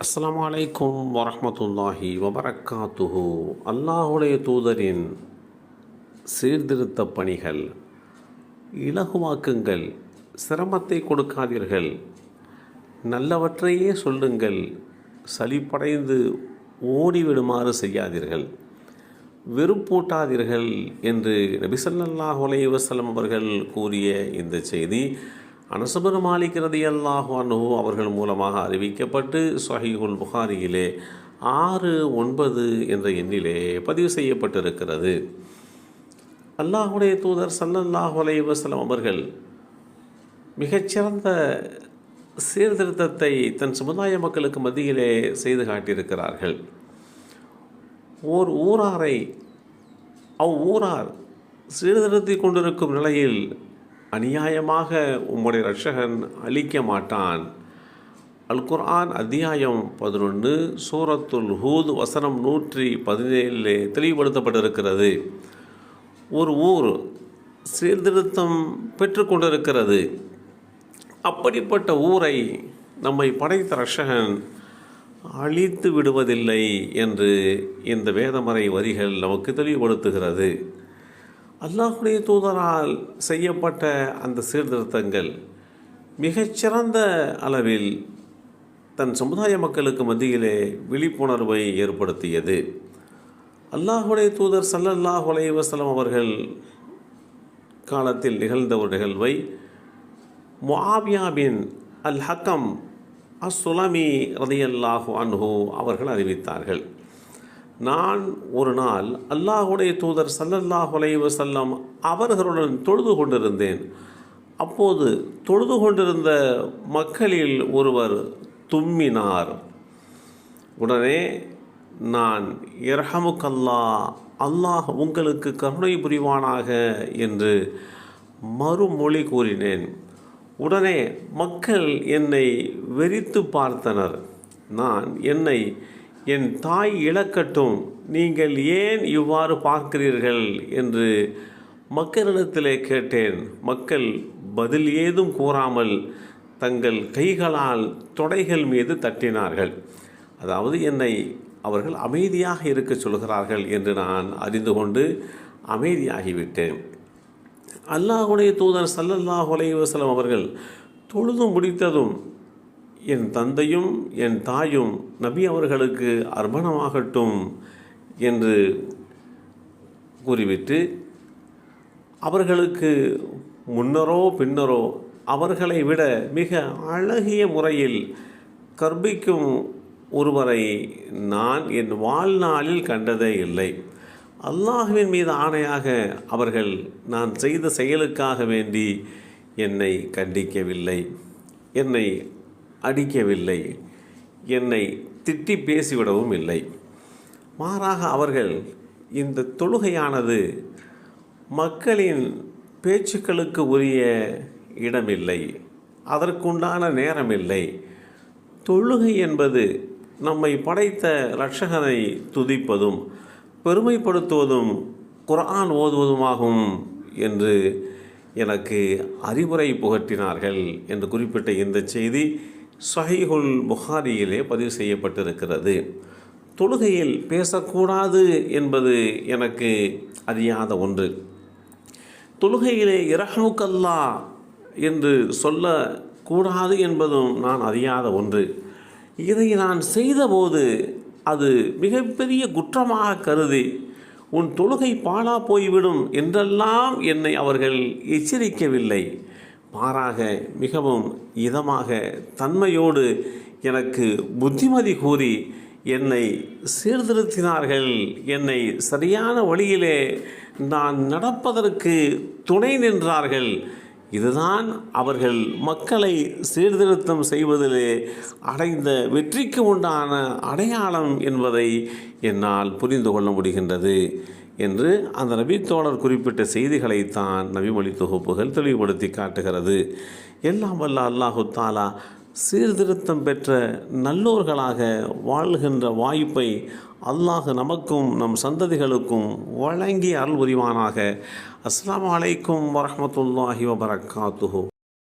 அஸ்லாம் வலைக்கும் வரமத்துல்லாஹி வபரக்காத்துஹு. அல்லாஹுடைய தூதரின் சீர்திருத்த பணிகள் இலகுவாக்குங்கள் சிரமத்தை கொடுக்காதீர்கள் நல்லவற்றையே சொல்லுங்கள் சளிப்படைந்து ஓடிவிடுமாறு செய்யாதீர்கள் வெறுப்பூட்டாதீர்கள் என்று நபிசல்லாஹ் அலைவசலம் அவர்கள் கூறிய இந்த செய்தி. அனசபர் மாலிக் ரதி அல்லாஹானு அவர்கள் மூலமாக அறிவிக்கப்பட்டு சொஹீஹுல் புகாரியிலே ஆறு ஒன்பது என்ற எண்ணிலே பதிவு செய்யப்பட்டிருக்கிறது. அல்லாஹுடைய தூதர் சல்லல்லாஹு அலைவசலம் அவர்கள் மிகச்சிறந்த சீர்திருத்தத்தை தன் சமுதாய மக்களுக்கு மத்தியிலே செய்து காட்டியிருக்கிறார்கள். ஓர் ஊராரை அவ் ஊரார் சீர்திருத்தி கொண்டிருக்கும் நிலையில் அநியாயமாக உம்முடைய ரட்சகன் அழிக்க மாட்டான். அல் குர்ஆன் அத்தியாயம் பதினொன்று சூரத்துல் ஹூத் வசனம் நூற்றி பதினேழிலே தெளிவுபடுத்தப்பட்டிருக்கிறது. ஒரு ஊர் சீர்திருத்தம் பெற்றுக்கொண்டிருக்கிறது. அப்படிப்பட்ட ஊரை நம்மை படைத்த ரஷகன் அழித்து விடுவதில்லை என்று இந்த வேதமறை வரிகள் நமக்கு தெளிவுபடுத்துகிறது. அல்லாஹுடைய தூதரால் செய்யப்பட்ட அந்த சீர்திருத்தங்கள் மிகச்சிறந்த அளவில் தன் சமுதாய மக்களுக்கு மத்தியிலே விழிப்புணர்வை ஏற்படுத்தியது. அல்லாஹுடைய தூதர் சல்லல்லாஹ் அலைஹி அவர்கள் காலத்தில் நிகழ்ந்த ஒரு நிகழ்வை முஆபியாபின் அல் ஹக்கம் அஸ்ஸுலமி ரதியல்லாஹு அன்ஹு அவர்கள் அறிவித்தார்கள். நான் ஒரு நாள் அல்லாஹுடைய தூதர் சல்லல்லாஹ் அலைஹி செல்லம் அவர்களுடன் தொழுது கொண்டிருந்தேன். அப்போது தொழுது கொண்டிருந்த மக்களில் ஒருவர் தும்மினார். உடனே நான் இரஹமுக்கல்லா அல்லாஹ் உங்களுக்கு கருணை புரிவானாக என்று மறுமொழி கூறினேன். உடனே மக்கள் என்னை வெறித்து பார்த்தனர். நான் என்னை என் தாய் இழக்கட்டும். நீங்கள் ஏன் இவ்வாறு பார்க்கிறீர்கள்? என்று மக்களிடத்திலே கேட்டேன். மக்கள் பதில் ஏதும் கூறாமல் தங்கள் கைகளால் தொடைகள் மீது தட்டினார்கள். அதாவது என்னை அவர்கள் அமைதியாக இருக்க சொல்கிறார்கள் என்று நான் அறிந்து கொண்டு அமைதியாகிவிட்டேன். அல்லாஹுடைய தூதர் சல்லல்லாஹ் அலைஹி அவர்கள் தொழுது முடித்ததும் என் தந்தையும் என் தாயும் நபி அவர்களுக்கு அர்ப்பணமாகட்டும் என்று கூறிவிட்டு அவர்களுக்கு முன்னரோ பின்னரோ அவர்களை விட மிக அழகிய முறையில் கற்பிக்கும் ஒருவரை நான் என் வாழ்நாளில் கண்டதே இல்லை. அல்லாஹுவின் மீது ஆணையாக அவர்கள் நான் செய்த செயலுக்காக வேண்டி என்னை கண்டிக்கவில்லை. என்னை அடிக்கவில்லை. என்னை திட்டி பேசிவிடவும் இல்லை. மாறாக அவர்கள் இந்த தொழுகையானது மக்களின் பேச்சுக்களுக்கு உரிய இடமில்லை. அதற்குண்டான நேரமில்லை. தொழுகை என்பது நம்மை படைத்த இரட்சகனை துதிப்பதும் பெருமைப்படுத்துவதும் குரான் ஓதுவதுமாகும் என்று எனக்கு அறிவுரை புகட்டினார்கள் என்று குறிப்பிட்ட இந்த செய்தி சஹீஹுல் புகாரியிலே பதிவு செய்யப்பட்டிருக்கிறது. தொழுகையில் பேசக்கூடாது என்பது எனக்கு அறியாத ஒன்று. தொழுகையிலே இரஹமுக்கல்லா என்று சொல்லக்கூடாது என்பதும் நான் அறியாத ஒன்று. இதை நான் செய்தபோது அது மிகப்பெரிய குற்றமாக கருதி உன் தொழுகை பாழா போய்விடும் என்றெல்லாம் என்னை அவர்கள் எச்சரிக்கவில்லை. மாறாக மிகவும் இதமாக தன்மையோடு எனக்கு புத்திமதி கூறி என்னை சீர்திருத்தினார்கள். என்னை சரியான வழியிலே நான் நடப்பதற்கு துணை நின்றார்கள். இதுதான் அவர்கள் மக்களை சீர்திருத்தம் செய்வதிலே அடைந்த வெற்றிக்கு உண்டான அடையாளம் என்பதை என்னால் புரிந்து கொள்ள முடிகின்றது. என்று அந்த நபித்தோழர் குறிப்பிட்ட செய்திகளைத்தான் நபிமொழி தொகுப்புகள் தெளிவுபடுத்தி காட்டுகிறது. எல்லாம் வல்ல அல்லாஹு தாலா சீர்திருத்தம் பெற்ற நல்லோர்களாக வாழ்கின்ற வாய்ப்பை அல்லாஹ் நமக்கும் நம் சந்ததிகளுக்கும் வழங்கி அருள் புரிவானாக அஸ்லாம் அலைக்கும் வரமத்துல்லாஹி வபரகாத்துஹோ